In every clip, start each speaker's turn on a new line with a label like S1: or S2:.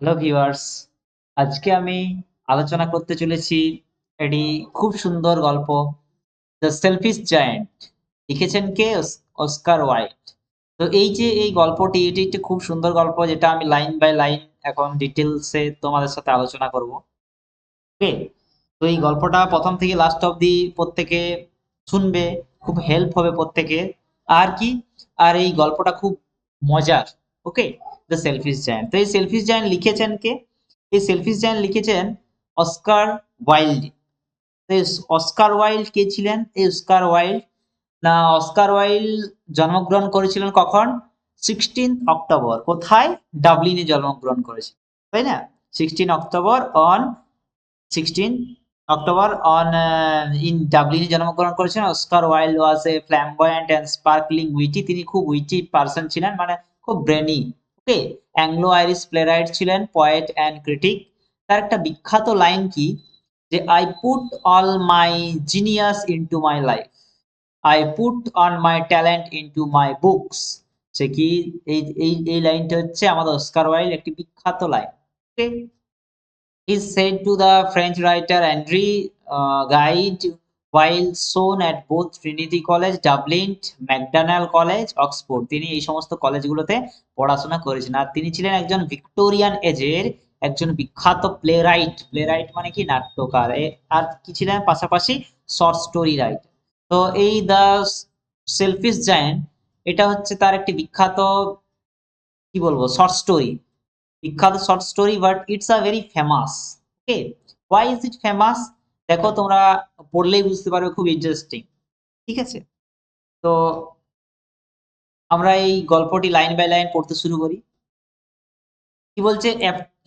S1: Hello viewers, আজকে আমি আলোচনা করতে চলেছি এটি খুব সুন্দর গল্প, দ্য সেলফিশ জায়েন্ট। লিখেছেন কে? অস- অস্কার ওয়াইল্ড। তো এই যে এই গল্পটি, এটি একটি খুব সুন্দর গল্প যেটা আমি লাইন বাই লাইন এখন ডিটেলসে তোমাদের সাথে আলোচনা করব। ওকে? তো এই গল্পটা প্রথম থেকে লাস্ট অবধি প্রত্যেকে শুনবে, খুব হেল্প হবে প্রত্যেকে। আর কি? আর এই গল্পটা খুব মজার। ওকে? The selfish giant. তো এই সেলফিশ জায়ান্ট লিখেছেন কে? এই সেলফিশ জায়ান্ট লিখেছেন অস্কার ওয়াইল্ড। তো অস্কার ওয়াইল্ড কে ছিলেন? এই অস্কার ওয়াইল্ড, না, অস্কার ওয়াইল্ড জন্মগ্রহণ করেছিলেন কখন? Sixteen October. কোথায়? ডাবলিনে জন্মগ্রহণ করেছিলেন। তাই না? Sixteen October on sixteen October on in ডাবলিনে জন্মগ্রহণ করেছেন Oscar Wilde was a flamboyant and sparkling witty. তিনি খুব উইটি পার্সন ছিলেন মানে খুব brainy. Okay Anglo Irish playwright ছিলেন পয়েট অ্যান্ড ক্রিটিক তার একটা বিখ্যাত লাইন কি? যে I put all my genius into my life I put on my talent into my books সে কি? এই এই এই লাইনটা হচ্ছে আমাদের অস্কার ওয়াইল্ড একটি বিখ্যাত line said to the French writer Henri uh, Guide while shown at both Trinity College, Dublin, McDonald College, Oxford. তিনি এই সমস্ত কলেজগুলোতে পড়াশোনা করেছেন। আর তিনি ছিলেন একজন ভিক্টোরিয়ান এজের একজন বিখ্যাত প্লেরাইট প্লেরাইট মানে কি? নাট্যকার। আর কি ছিলেন? পাশাপাশি শর্ট স্টোরি রাইট তো এই দ্য সেলফিশ জায়েন্ট এটা হচ্ছে তার একটি বিখ্যাত কি বলব? শর্ট স্টোরি বিখ্যাত short story but it's a very famous okay why is it famous দেখো তোমরা পড়লেই বুঝতে পারবে খুব ইন্টারেস্টিং ঠিক আছে? তো আমরা এই গল্পটি লাইন বাই লাইন পড়তে শুরু করি। কি বলছে?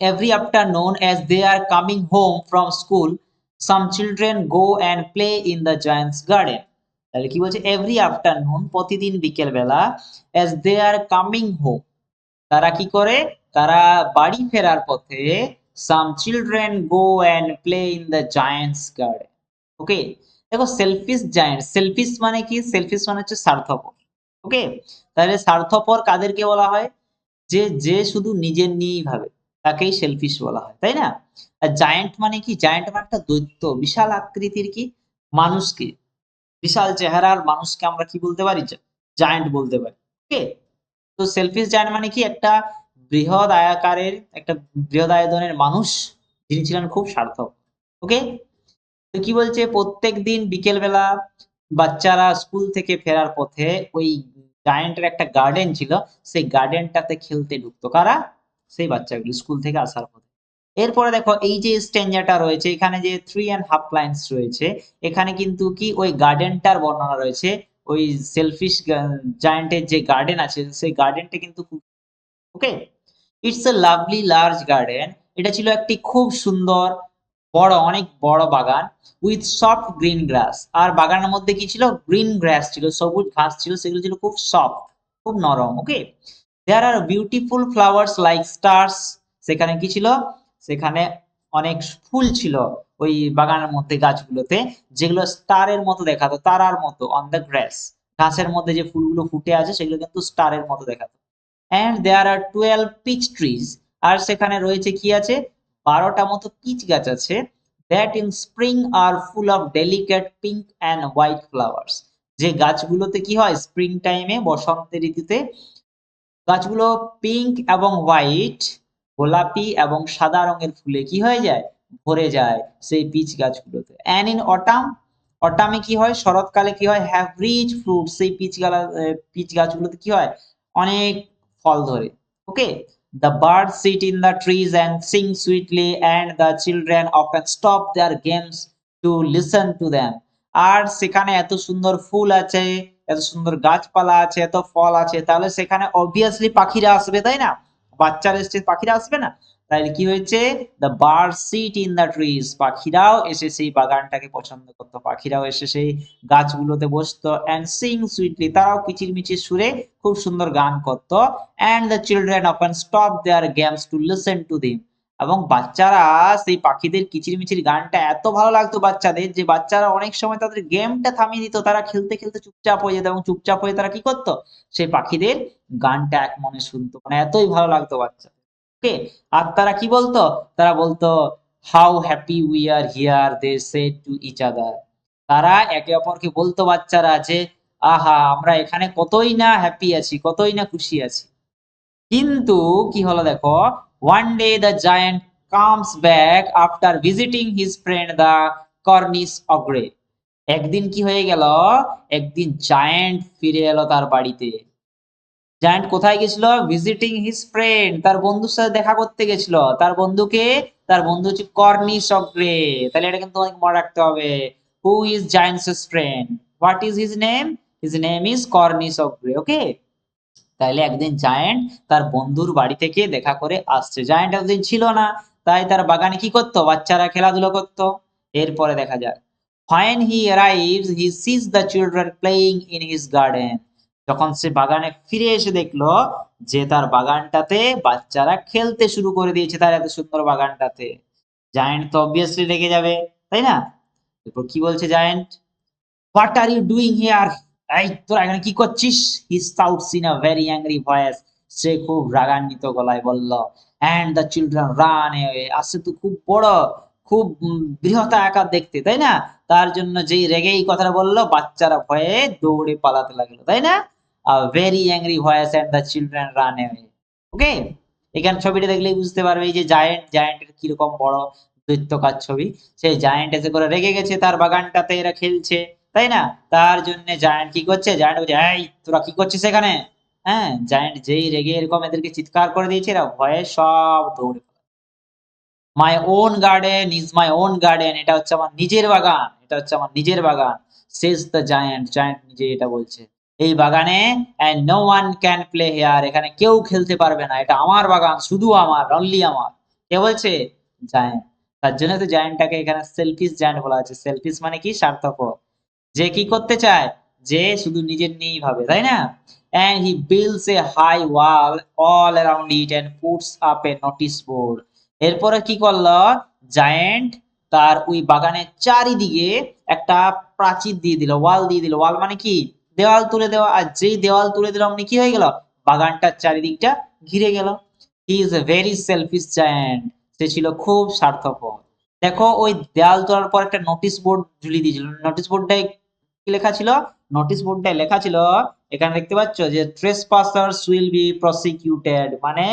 S1: Every afternoon as they are coming home from school some children go and play in the giant's garden তাহলে কি বলছে? এভরি আফটারনুন প্রতিদিন বিকেল বেলা as they are coming home তারা কি করে? তারা বাড়ি ফেরার পথে some children go and play in the giant's garden okay দেখো সেলফিশ জায়ান্ট সেলফিশ মানে কি? সেলফিশ মানে হচ্ছে স্বার্থপর। ওকে তাহলে স্বার্থপর কাদেরকে বলা হয়? যে যে শুধু নিজের নিয়েই ভাবে, তাকেই সেলফিশ বলা হয়, তাই না? আর জায়ান্ট মানে কি? জায়ান্ট মানে একটা দৈত্য, বিশাল আকৃতির কি? মানুষকে। বিশাল চেহারার মানুষকে আমরা কি বলতে পারি? জায়ান্ট বলতে পারি। ওকে তো সেলফিশ জায়ান্ট মানে কি? একটা বৃহৎ আয়াকারের একটা বৃহৎ আয়তনের মানুষ, যিনি ছিলেন খুব সার্থক। ওকে তো কি বলছে? প্রত্যেক দিন বিকেল বেলা বাচ্চারা স্কুল থেকে ফেরার পথে ওই জায়ান্টের একটা গার্ডেন ছিল, সেই গার্ডেনটাতে খেলতে ঢুকতো। কারা? সেই বাচ্চাগুলো স্কুল থেকে আসার পথে। এরপরে দেখো, এই যে স্ট্যান্ডাটা রয়েছে, এখানে যে থ্রি অ্যান্ড হাফ লাইন্স রয়েছে, এখানে কিন্তু কি ওই গার্ডেনটার বর্ণনা রয়েছে। ওই সেলফিশ জায়ান্টের যে গার্ডেন আছে, সেই গার্ডেনটা কিন্তু খুব okay it's a lovely large garden এটা ছিল একটি খুব সুন্দর, বড়, অনেক বড় বাগান উইথ সফট গ্রিন গ্রাস আর বাগানের মধ্যে কি ছিল? গ্রিন গ্রাস ছিল, সবুজ ঘাস ছিল, সেগুলো ছিল খুব সফট খুব নরম okay there are beautiful flowers like stars সেখানে কি ছিল? সেখানে অনেক ফুল ছিল ওই বাগানের মধ্যে, গাছগুলোতে, যেগুলো স্টারের মতো দেখাতো, তারার মতো অন দ্য গ্রাস ঘাসের মধ্যে যে ফুলগুলো ফুটে আছে, সেগুলো কিন্তু স্টারের মতো দেখাতো। And there are twelve peach trees আর সেখানে রয়েছে কি আছে? বারোটা মতো পিচ গাছ আছে that in spring are full of delicate pink and white flowers যে গাছগুলোতে কি হয়? স্প্রিং টাইমে বসন্ত ঋতুতে গাছগুলো পিঙ্ক এবং হোয়াইট গোলাপি এবং সাদা রঙের ফুলে কি হয়ে যায়? ভরে যায় সেই পিচ গাছগুলোতে। অ্যান্ড ইন অটাম অটামে কি হয়? শরৎকালে কি হয়? হ্যাভ রিচ ফ্রুট সেই পিচ গালা পিচ গাছগুলোতে কি হয়? অনেক ফল ধরে okay the bird sit in the trees and sing sweetly and the children often stop their games to listen to them আর সেখানে এত সুন্দর ফুল আছে, এত সুন্দর গাছপালা আছে, এত ফল আছে, তাহলে সেখানে অবভিয়াসলি পাখিরা আসবে, তাই না? বাচ্চারা এসছে পাখিরা আসবে না? তাহলে কি হয়েছে? The bird sit in the trees পাখিরাও এসে সেই বাগানটাকে পছন্দ করতো। পাখিরাও এসে সেই গাছগুলোতে বসতো অ্যান্ড সিং সুইটলি তারাও কিচিরমিচির সুরে খুব সুন্দর গান করতো and the children often stop their games to listen to them এবং বাচ্চারা সেই পাখিদের কিচিরমিচির গানটা এত ভালো লাগতো বাচ্চাদের যে বাচ্চারা অনেক সময় তাদের গেমটা থামিয়ে দিত। তারা খেলতে খেলতে চুপচাপ হয়ে যেত এবং চুপচাপ হয়ে তারা কি করতো? সেই পাখিদের গানটা এক মনে শুনতো। মানে এতই ভালো লাগতো বাচ্চা ওকে। আর তারা কি বলতো? তারা বলতো how happy we are here they say to each other তারা একে অপরকে বলতো বাচ্চারা যে, আহা, আমরা এখানে কতই না হ্যাপি আছি, কতই না খুশি আছি। কিন্তু কি হলো দেখো? One day the giant comes back after visiting his friend the Cornish ogre একদিন কি হয়ে গেল? একদিন জায়ান্ট ফিরে এলো তার বাড়িতে। জায়ান্ট কোথায় গেছিল? ভিজিটিং হিজ ফ্রেন্ড তার বন্ধুর সাথে দেখা করতে গেছিল। তার বন্ধুকে, তার বন্ধু হচ্ছে কর্নি অগ্রে তাহলে এটা কিন্তু তোমাকে মনে রাখতে হবে। Who is giant's friend what is his name his name is Cornish ogre okay তাহলে একদিন জায়ান্ট তার বন্ধুর বাড়ি থেকে দেখা করে আসছে। জায়ান্ট একদিন ছিল না। তাই তার বাগানে কি করতো? বাচ্চারা খেলাধুলো করতো। এরপরে দেখা যাক। Fine he arrives he sees the children playing in his garden যখন সে বাগানে ফিরে এসে দেখল যে তার বাগানটাতে বাচ্চারা খেলতে শুরু করে দিয়েছে তার এত সুন্দর বাগানটাতে। জায়ান্ট তো অবভিয়াসলি রেগে যাবে, তাই না? এরপর কি বলছে giant what are you doing here এই তোরা এখানে কি করছিস? He shouts in a very angry voice সে খুব রাগান্বিত গলায় বলল অ্যান্ড দ্য চিলড্রেন রান আসছে তো খুব বড়, খুব বৃহৎ আকার দেখতে, তাই না? তার জন্য যেই রেগে এই কথাটা বলল, বাচ্চারা ভয়ে দৌড়ে পালাতে লাগল, তাই না? Very angry voice and the children run okay এখানে ছবিটা দেখলেই বুঝতে পারবে এই যে জায়েন্ট জায়েন্টের কীরকম বড় দৈত্যকার ছবি। সেই জায়েন্ট এসে করে রেগে গেছে তার বাগানটাতে, এরা খেলছে, তাই না? তার জন্য জায়ান্ট কি করছে? জায়ান্ট বলছে, এই, তোরা কি করছিস এখানে? হ্যাঁ জায়ান্ট যেই রেগে এরকম এদেরকে চিৎকার করে দিয়েছে, এরা ভয়ে সব দৌড়ে my own garden is my own garden এটা হচ্ছে আমার নিজের বাগান, এটা হচ্ছে আমার নিজের বাগান। সেজ দ্য জায়ান্ট জায়ান্ট নিজে এটা বলছে। এই বাগানে and no one can play here এখানে কেউ খেলতে পারবে না। এটা আমার বাগান, শুধু আমার অনলি আমার। কে বলছে? জায়ান্ট তার জন্য তো জায়ান্টটাকে এখানে সেলফিস জায়ান্ট বলা হচ্ছে সেলফিস মানে কি? স্বার্থপর। যে কি করতে চায়? যে শুধু নিজের নিয়েই ভাবে, তাই না? And he builds a high wall all around it and puts up a notice board এরপরে কি করল? জায়েন্ট তার ওই বাগানের চারিদিকে একটা প্রাচীর দিয়ে দিল ওয়াল দিয়ে দিল। ওয়াল মানে কি? দেওয়াল তুলে দেওয়া আর যেই দেওয়াল তুলে দিল অমনি কি হয়ে গেল? বাগানটার চারিদিকটা ঘিরে গেল। He is a very selfish giant সে ছিল খুব স্বার্থপর। দেখো, ওই দেওয়াল তোলার পর একটা নোটিশ বোর্ড ঝুলিয়ে দিয়েছিল। নোটিশ বোর্ডটায় কি লেখা ছিল? নোটিশ বোর্ডটায় লেখা ছিল, এখানে দেখতে পাচ্ছ যে ট্রেসপাসার্স উইল বি প্রসিকিউটেড মানে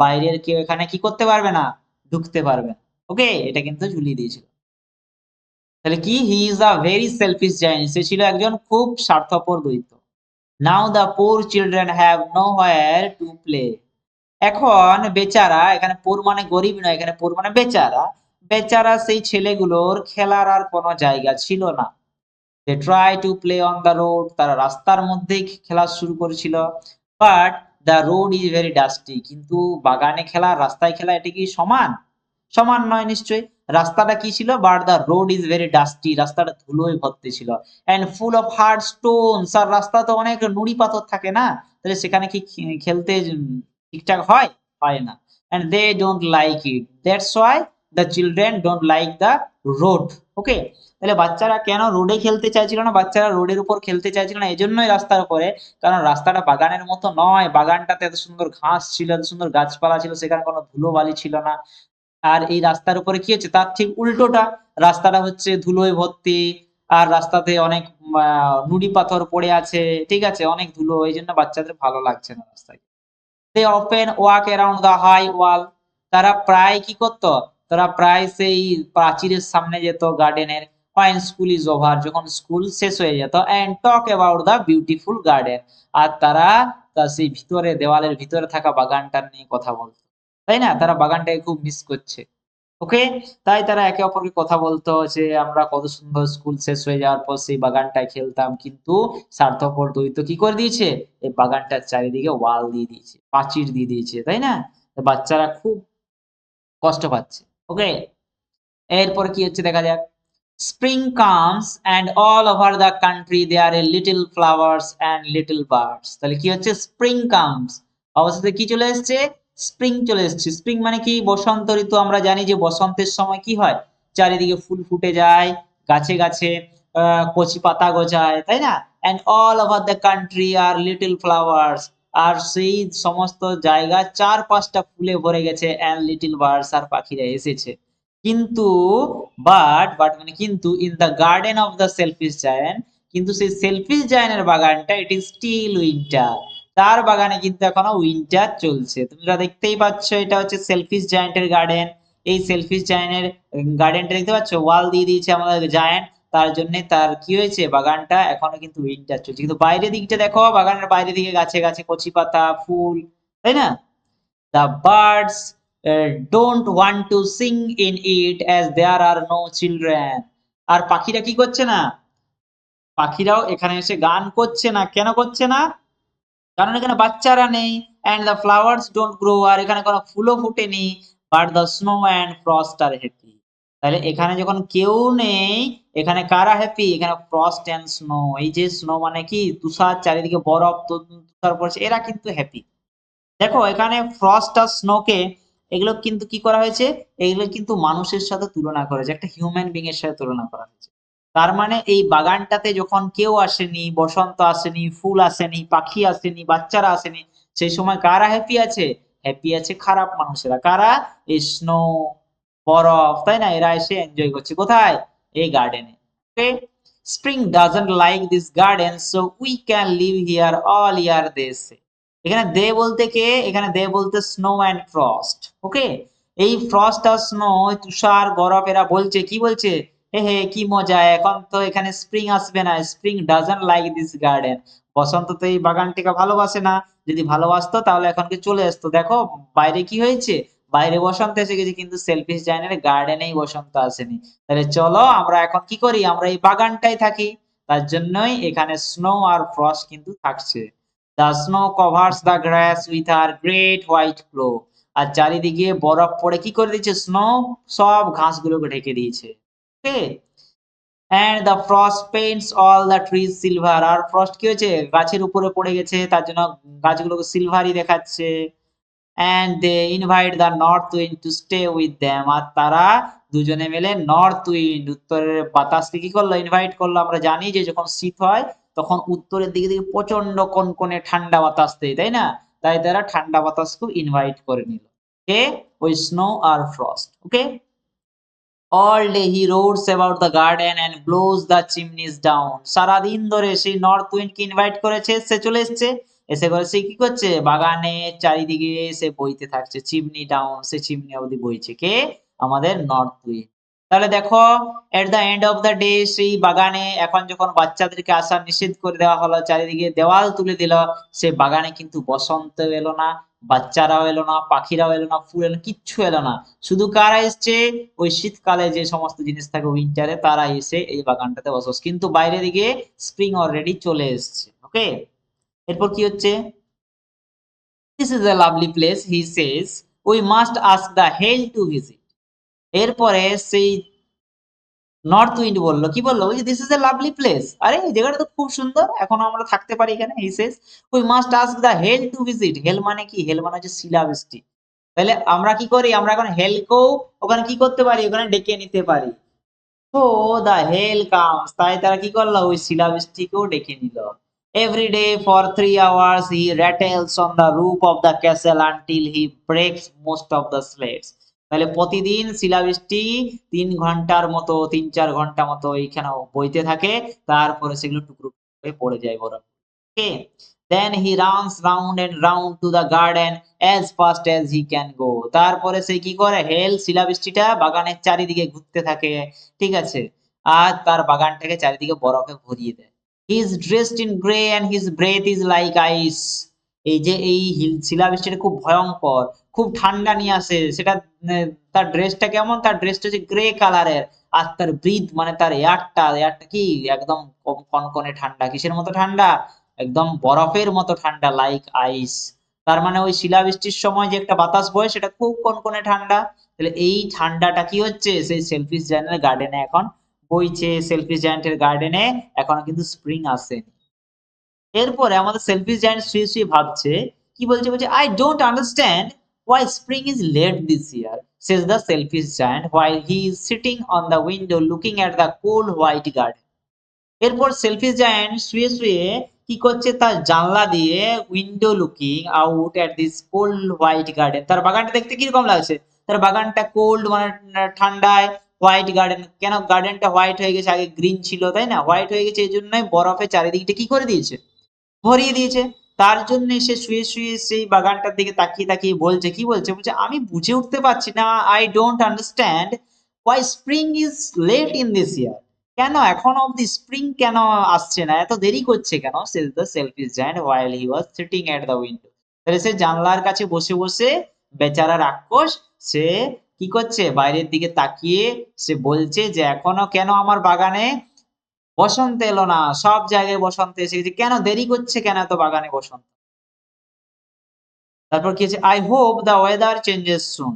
S1: বাইরের কেউ এখানে কি করতে পারবে না? ঢুকতে পারবে ওকে এটা কিন্তু ঝুলিয়ে দিয়েছিল। তাহলে কি? He is a very selfish giant সে ছিল একজন খুব স্বার্থপর দৈত্য। Now the poor children have nowhere to play এখন বেচারা, এখানে পোর মানে গরিব নয়, এখানে পোর মানে বেচারা। বেচারা সেই ছেলেগুলোর খেলার আর কোনো জায়গা ছিল না। They try to play on the road তারা রাস্তার মধ্যেই খেলা শুরু করেছিল। But the road is very dusty কিন্তু বাগানে খেলা, রাস্তায় খেলা, এটা কি সমান? সমান নয় নিশ্চয়ই। রাস্তাটা কি ছিল? But the road is very dusty রাস্তাটা ধুলোয় ভর্তি ছিল। And full of hard stones আর রাস্তা তো অনেক নুড়ি পাথর থাকে না? তাহলে সেখানে কি খেলতে ঠিকঠাক হয়? হয় না। And they don't like it that's why the children don't like the road okay তাহলে বাচ্চারা কেন রোডে খেলতে চাইছিল না? বাচ্চারা রোডের উপর খেলতে চাইছিল না, এজন্যই রাস্তার উপরে। কারণ রাস্তাটা বাগানের মতো নয়। বাগানটাতে এত সুন্দর ঘাস ছিল, এত সুন্দর গাছপালা ছিল, সেখানে কোনো ধুলো বালি ছিল না। আর এই রাস্তার উপরে কি হচ্ছে? তার ঠিক উল্টোটা। রাস্তাটা হচ্ছে ধুলোয় ভর্তি। আর রাস্তাতে অনেক নুড়ি পাথর পড়ে আছে। ঠিক আছে? অনেক ধুলো। এই জন্য বাচ্চাদের ভালো লাগছে না রাস্তায়। They often walk around the high wall তারা প্রায় কি করতো? তারা প্রায় সেই প্রাচীরের সামনে যেত গার্ডেনের when স্কুল ইজ ওভার যখন স্কুল শেষ হয়ে যেত and talk about the beautiful garden আর তারা সেই ভিতরে, দেওয়ালের ভিতরে থাকা বাগানটার নিয়ে কথা বলতো। তাই না? তারা বাগানটাকে খুব মিস করছে। ওকে তাই তারা একে অপরকে কথা বলতো যে, আমরা কত সুন্দর স্কুল শেষ হয়ে যাওয়ার পর সেই বাগানটায় খেলতাম, কিন্তু স্বার্থপর দ্বৈত কি করে দিয়েছে? এই বাগানটার চারিদিকে ওয়াল দিয়ে দিয়েছে, প্রাচীর দিয়ে দিয়েছে, তাই না? বাচ্চারা খুব কষ্ট পাচ্ছে। ওকে এরপর কি হচ্ছে দেখা যাক। Spring comes and all over the country they are a little flowers and little birds তাহলে কি হচ্ছে? স্প্রিং কামস অবশেষে কি চলে এসেছে? স্প্রিং চলে এসেছে। স্প্রিং মানে কি? বসন্ত ঋতু। আমরা জানি যে বসন্তের সময় কি হয়? চারিদিকে ফুল ফুটে যায়, গাছে গাছে কচি পাতা গজায়, তাই না? And all over the country are little flowers আর সেই সমস্ত জায়গা চার পাঁচটা ফুলে ভরে গেছে অ্যান্ড লিটল বার্ডস আর পাখিরা এসেছে। কিন্তু বাট বাট মানে কিন্তু in the garden of the selfish giant কিন্তু সেই সেলফিশ জায়ানের বাগানটা ইট ইজ স্টিল উইন্টার তার বাগানে কিন্তু এখনও উইন্টার চলছে। তোমরা দেখতেই পাচ্ছ, এটা হচ্ছে সেলফিশ জায়ান্টের গার্ডেন এই সেলফিশ জায়ান্টের গার্ডেনটা দেখতে পাচ্ছ? ওয়াল দিয়ে দিয়েছে আমাদের জায়ান্ট তার জন্য তার কি হয়েছে? বাগানটা এখনও কিন্তু উইন্টার চলছে। কিন্তু বাইরের দিকটা দেখো, বাগানের বাইরে দিকে গাছে গাছে কচি পাতা, ফুল, তাই না? The birds don't want to sing in it as there are no children আর পাখিরা কি করছে না? পাখিরাও এখানে এসে গান করছে না। কেন করছে না? কারণ এখানে বাচ্চারা নেই and the flowers don't grow আর এখানে কোনো ফুলও ফুটেনি but the snow and frost are happy তাহলে এখানে যখন কেউ নেই, এখানে কারা হ্যাপি এখানে ফ্রস্ট অ্যান্ড স্নো এই যে স্নো মানে কি? তুষার, চারিদিকে বরফ তুষার পড়ছে, এরা কিন্তু হ্যাপি দেখো, এখানে ফ্রস্ট আর স্নোকে এগুলো কিন্তু কি করা হয়েছে? এগুলো কিন্তু মানুষের সাথে তুলনা করা হয়েছে, একটা হিউম্যান বিং এর সাথে তুলনা করা হয়েছে। তার মানে এই বাগানটাতে যখন কেউ আসেনি, বসন্ত আসেনি, ফুল আসেনি, পাখি আসেনি, বাচ্চারা আসেনি, সেই সময় কারা হ্যাপি আছে? হ্যাপি আছে খারাপ মানুষেরা। কারা? এই স্নো বরফ, তাই না? এরা এসে এনজয় করছে। কোথায়? এই গার্ডেনে okay spring doesn't like this garden so we can live here all year দেশ এখানে দে বলতে কে? এখানে দে বলতে স্নো অ্যান্ড ফ্রস্ট ওকে এই ফ্রস্ট আর স্নো তুষার, বরফ, এরা বলছে, কি বলছে? হে কি মজা, এখন তো এখানে স্প্রিং আসবে না। Spring doesn't like this garden বসন্ত তো এই বাগানটিকে ভালোবাসে না। যদি ভালোবাসতো, তাহলে এখন কি চলে আসতো? দেখো, বাইরে কি হয়েছে? বাইরে বসন্ত এসে গেছে, কিন্তু সেলফিশ জায়নের গার্ডেনেই বসন্ত আসেনি। তাহলে চলো, আমরা এখন কি করি? আমরা এই বাগানটাই থাকি। তার জন্যই এখানে স্নো আর ফ্রস্ট কিন্তু থাকছে। The snow covers the grass with her great white cloak আর চারিদিকে বরফ পড়ে, কি করে দিয়েছে স্নো সব ঘাসগুলোকে ঢেকে দিয়েছে। Okay and the frost paints all the trees silver R frost কি হয়েছে? গাছের উপরে পড়ে গেছে, তার জন্য গাছগুলোকে সিলভারই দেখাচ্ছে। And they invite the north wind to stay with them আর তারা দুজনে মিলে নর্থ উইন্ড উত্তরের বাতাসকে কি করল? ইনভাইট করল। আমরা জানি যে যখন শীত হয়, তখন উত্তরের দিকে দিকে প্রচণ্ড কনকনে ঠান্ডা বাতাস দেয়, তাই না? তাই তারা ঠান্ডা বাতাসকে ইনভাইট করে নিল। কে ওই snow R frost okay all day he roars about the garden and blows the chimneys down সারাদিন ধরে সেই নর্থ উইন্ডকে ইনভাইট করেছে, সে চলে এসছে। এসে করে সে কি করছে? বাগানে চারিদিকে সে বইতে থাকছে চিমনি ডাউন সে চিমনি অবধি বইছে। কে? আমাদের নর্থ উইন্ড তাহলে দেখো at the end of the day সেই বাগানে এখন যখন বাচ্চাদেরকে আসা নিষেধ করে দেওয়া হলো, চারিদিকে দেওয়াল তুলে দিল সে বাগানে কিন্তু বসন্ত এলো না, বাচ্চারাও এলো না, পাখিরাও এলো না, ফুল এলো কিচ্ছু এলো না। শুধু কারা এসছে? ওই শীতকালে যে সমস্ত জিনিস থাকে উইন্টারে তারা এসে এই বাগানটাতে বসবাস। কিন্তু বাইরে দিকে স্প্রিং অলরেডি চলে এসছে ওকে এরপর কি হচ্ছে? This is a lovely place he says we must ask the hail to visit এরপরে সেই নর্থ উইন্ড বলল, কি বলল? বলছে this is a lovely place আরে, এই জায়গাটা তো খুব সুন্দর, এখন আমরা থাকতে পারি এখানে he says we must ask the hail to visit hail মানে কি? হেল মানে হচ্ছে শিলাবৃষ্টি তাহলে আমরা কি করি? আমরা এখন হেলকেও ওখানে কি করতে পারি? ওখানে ডেকে নিতে পারি। তো দ্য হেল কামস তাই তারা কি করল? ওই শিলাবৃষ্টিকেও ডেকে নিল। Every day for three hours he rattles on the roof of the castle until he breaks most of the slates তাহলে প্রতিদিন শিলাবৃষ্টি তিন ঘণ্টার মতো, তিন চার ঘণ্টা মতো এইখানে বইতে থাকে। তারপরে সেগুলো টুকরো টুকরো পড়ে যায় বরফ okay then he runs round and round to the garden as fast as he can go তারপরে সে কি করে? হেল শিলাবৃষ্টিটা বাগানের চারিদিকে ঘুরতে থাকে। ঠিক আছে? আর তার বাগানটাকে চারিদিকে বরফে ভরিয়ে দেয়। He is dressed in grey and his breath is like ice এই যে এই শিলাবৃষ্টিটা খুব ভয়ঙ্কর, খুব ঠান্ডা নিয়ে আসে। সেটা তার ড্রেসটা কেমন? তার ড্রেসটা হচ্ছে গ্রে কালারের আর তার ব্রিথ মানে তার এয়ারটা এয়ারটা কি? একদম কনকনে ঠান্ডা, কিসের মতো ঠান্ডা? একদম বরফের মতো ঠান্ডা লাইক আইস তার মানে ওই শিলাবৃষ্টির সময় যে একটা বাতাস বয়, সেটা খুব কনকনে ঠান্ডা। তাহলে এই ঠান্ডাটা কি হচ্ছে? সেই সেলফিশ জায়ান্টের গার্ডেনে এখন বইছে। সেলফিশ জায়ান্টের গার্ডেনে এখনও কিন্তু স্প্রিং আসেনি। এরপরে আমাদের সেলফিশ জায়ান্ট শুয়ে শুয়ে ভাবছে, কি বলছে? বলছে I don't understand why spring is late this year, says the selfish giant, while he is sitting on the window looking at the cool white garden. এরপর সেলফিশ জায়ান্ট শুয়ে শুয়ে কি করছে? তার জানলা দিয়ে window looking out at this cold white garden তার বাগানটা দেখতে কীরকম লাগছে? তার বাগানটা কোল্ড মানে ঠান্ডায় হোয়াইট গার্ডেন কেন গার্ডেনটা হোয়াইট হয়ে গেছে? আগে গ্রিন ছিল, তাই না? হোয়াইট হয়ে গেছে, এই জন্যই বরফে চারিদিকটা কি করে দিয়েছে? ভরিয়ে দিয়েছে। তার জন্য সে শুয়ে শুয়ে সেই বাগানটার দিকে তাকিয়ে তাকিয়ে বলছে, কি বলছে? বলছে, আমি বুঝে উঠতে পারছি না। I don't understand why spring is late in this year কেন? এখন অবধি স্প্রিং কেন আসছে না? এত দেরি করছে কেন? Says the selfish giant while he was sitting at the window তাহলে সে জানলার কাছে বসে বসে বেচারা রাক্ষস সে কি করছে? বাইরের দিকে তাকিয়ে সে বলছে যে, এখনও কেন আমার বাগানে বসন্ত এলো না, সব জায়গায় বসন্ত এসে গেছে। কেন দেরি করছে কেন এত বাগানে বসন্ত? তারপর কি হচ্ছে I hope the weather changes soon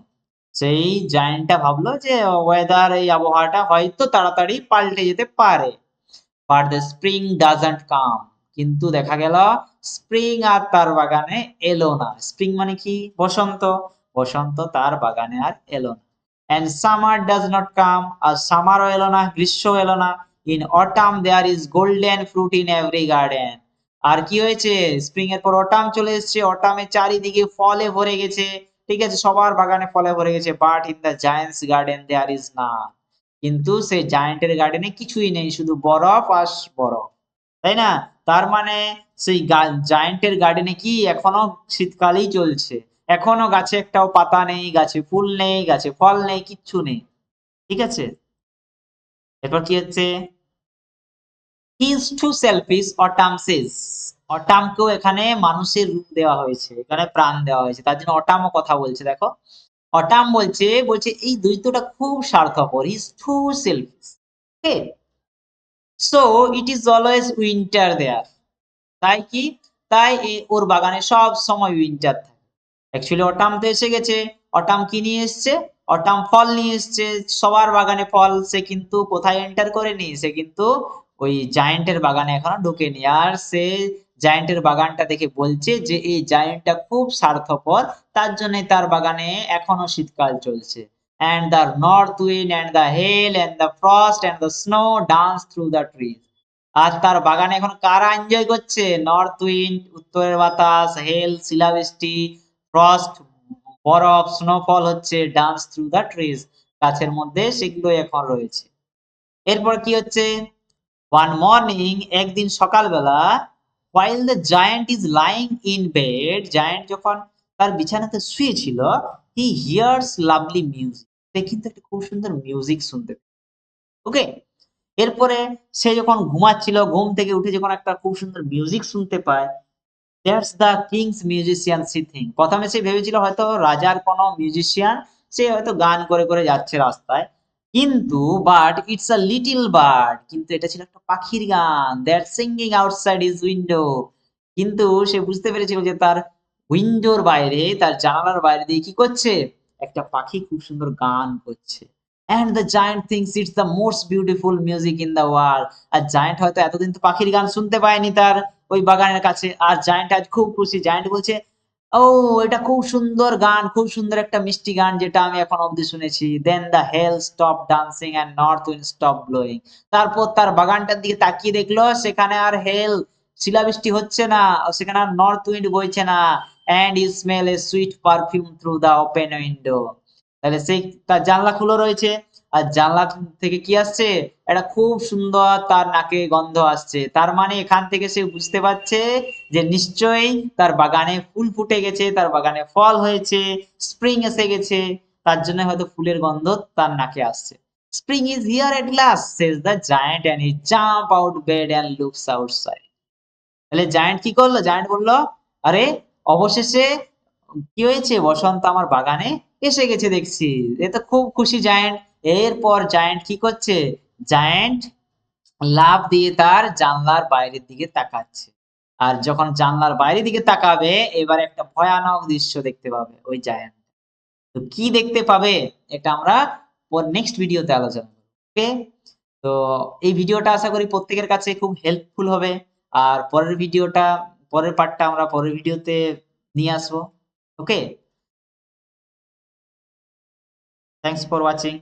S1: সেই জায়েন্টটা ভাবলো যে ওয়েদার এই আবহাওয়াটা হয়তো তাড়াতাড়ি পাল্টে যেতে পারে। But the spring doesn't come কিন্তু দেখা গেল স্প্রিং আর তার বাগানে এলো না। স্প্রিং মানে কি? বসন্ত। বসন্ত তার বাগানে আর এলো না। And summer does not come আর সামারও এলো না গ্রীষ্ম এলো না। In autumn there is golden fruit in every garden আর কি হয়েছে? স্প্রিং এর পর অটাম চলে এসেছে। অটামে চারিদিকে ফলে ভরে গেছে। ঠিক আছে? সবার বাগানে ফলে ভরে গেছে। But in the giant's garden there is না কিন্তু সেই জায়ান্টের গার্ডেনে কিছুই নেই। শুধু বরফ আর বরফ। তাই না? তার মানে সেই জায়ান্টের গার্ডেনে কি এখনও শীতকালেই চলছে? এখনও গাছে একটাও পাতা নেই, গাছে ফুল নেই, গাছে ফল নেই, কিচ্ছু নেই। ঠিক আছে? এরপর কি হচ্ছে? ইজ টু সেলফিশ অটাম অটামকেও এখানে মানুষের রূপ দেওয়া হয়েছে, এখানে প্রাণ দেওয়া হয়েছে, তার জন্য অটামও কথা বলছে, দেখো। অটাম বলছে বলছে এই দৈত্যটা খুব স্বার্থপর is too selfish okay so it is always winter there তাই কি? তাই ওর বাগানে সব সময় উইন্টার থাকে। অ্যাকচুয়ালি অটাম তো এসে গেছে অটাম কি নিয়ে এসছে? অটাম ফল নিয়ে এসছে, সবার বাগানে ফল সে কিন্তু কোথায় এন্টার করেনি সে কিন্তু ওই জায়েন্টের বাগানে এখনও ঢোকেনি। আর সে জায়েন্টের বাগানটা দেখে বলছে যে, এই জায়েন্টটা খুব স্বার্থপর, তার জন্য তার বাগানে এখনও শীতকাল চলছে। And the north wind and the hail and the frost and the snow dance through the trees. আর তার বাগানে এখন কারা এনজয় করছে? নর্থ উইন্ড উত্তরের বাতাস হেল শিলাবৃষ্টি ফ্রস্ট বরফ স্নোফল হচ্ছে ডান্স থ্রু দ্য ট্রিজ গাছের মধ্যে সেগুলো এখন রয়েছে। এরপর কি হচ্ছে? ওয়ান মর্নিং একদিন সকালবেলা, while the giant is lying in bed giant যখন তার বিছানাতে শুয়েছিল হি হিয়ার্স লাভলি মিউজিক সে কিন্তু একটা খুব সুন্দর মিউজিক শুনতে ওকে এরপরে সে যখন ঘুমাচ্ছিল, ঘুম থেকে উঠে যখন একটা খুব সুন্দর মিউজিক শুনতে পায় that's the king's musician he thinks প্রথমে সে ভেবেছিল হয়তো রাজার কোনো মিউজিশিয়ান সে হয়তো গান করে করে যাচ্ছে রাস্তায়। কিন্তু but it's a little bird কিন্তু এটা ছিল একটা পাখির গান। That singing outside his window কিন্তু সে বুঝতে পেরেছিল যে তার উইন্ডোর বাইরে, তার জানালার বাইরে দিয়ে কি করছে? একটা পাখি খুব সুন্দর গান করছে। And the giant thinks it's the most beautiful music in the world R giant হয়তো এতদিন তো পাখির গান শুনতে পায়নি তার ওই বাগানের কাছে। আর জায়ান্ট আজ খুব খুশি। জায়ান্ট বলছে ও, এটা খুব সুন্দর গান, খুব সুন্দর একটা মিষ্টি গান যেটা আমি এখন অবধি শুনেছি। Then the hail stop dancing and north wind stop blowing তারপর তার বাগানটার দিকে তাকিয়ে দেখল, সেখানে আর হেল শিলাবৃষ্টি হচ্ছে না সেখানে আর নর্থ উইন্ড বইছে না। And you smell a sweet perfume through the open window তাহলে সেই, তার জানলা খুলে রয়েছে। আর জানলা থেকে কি আসছে? একটা খুব সুন্দর তার নাকে গন্ধ আসছে। তার মানে এখান থেকে সে বুঝতে পারছে যে নিশ্চয়ই তার বাগানে ফুল ফুটে গেছে, তার বাগানে ফল হয়েছে স্প্রিং এসে গেছে। তার জন্য হয়তো ফুলের গন্ধ তার নাকে আসছে। Spring is here at last says the giant and he jump out bed and looks outside তাহলে জায়ান্ট কি করল? জায়ান্ট বলল, আরে, অবশেষে কি হয়েছে? বসন্ত আমার বাগানে এসে গেছে দেখছি। এ তো খুব খুশি জায়ান্ট এরপর জায়ান্ট কি করছে? জায়ান্ট লাভ দিয়ে তার জানলার বাইরের দিকে তাকাচ্ছে। আর যখন জানলার বাইরের দিকে তাকাবে, এবার একটা ভয়ানক দৃশ্য দেখতে পাবে ওই জায়ান্ট। তো কি দেখতে পাবে? এটা আমরা নেক্সট ভিডিওতে আলোচনা করব ওকে তো এই ভিডিওটা আশা করি প্রত্যেকের কাছে খুব হেল্পফুল হবে। আর পরের ভিডিওটা পরের পার্টটা আমরা পরের ভিডিওতে নিয়ে আসব ওকে থ্যাংকস ফর ওয়াচিং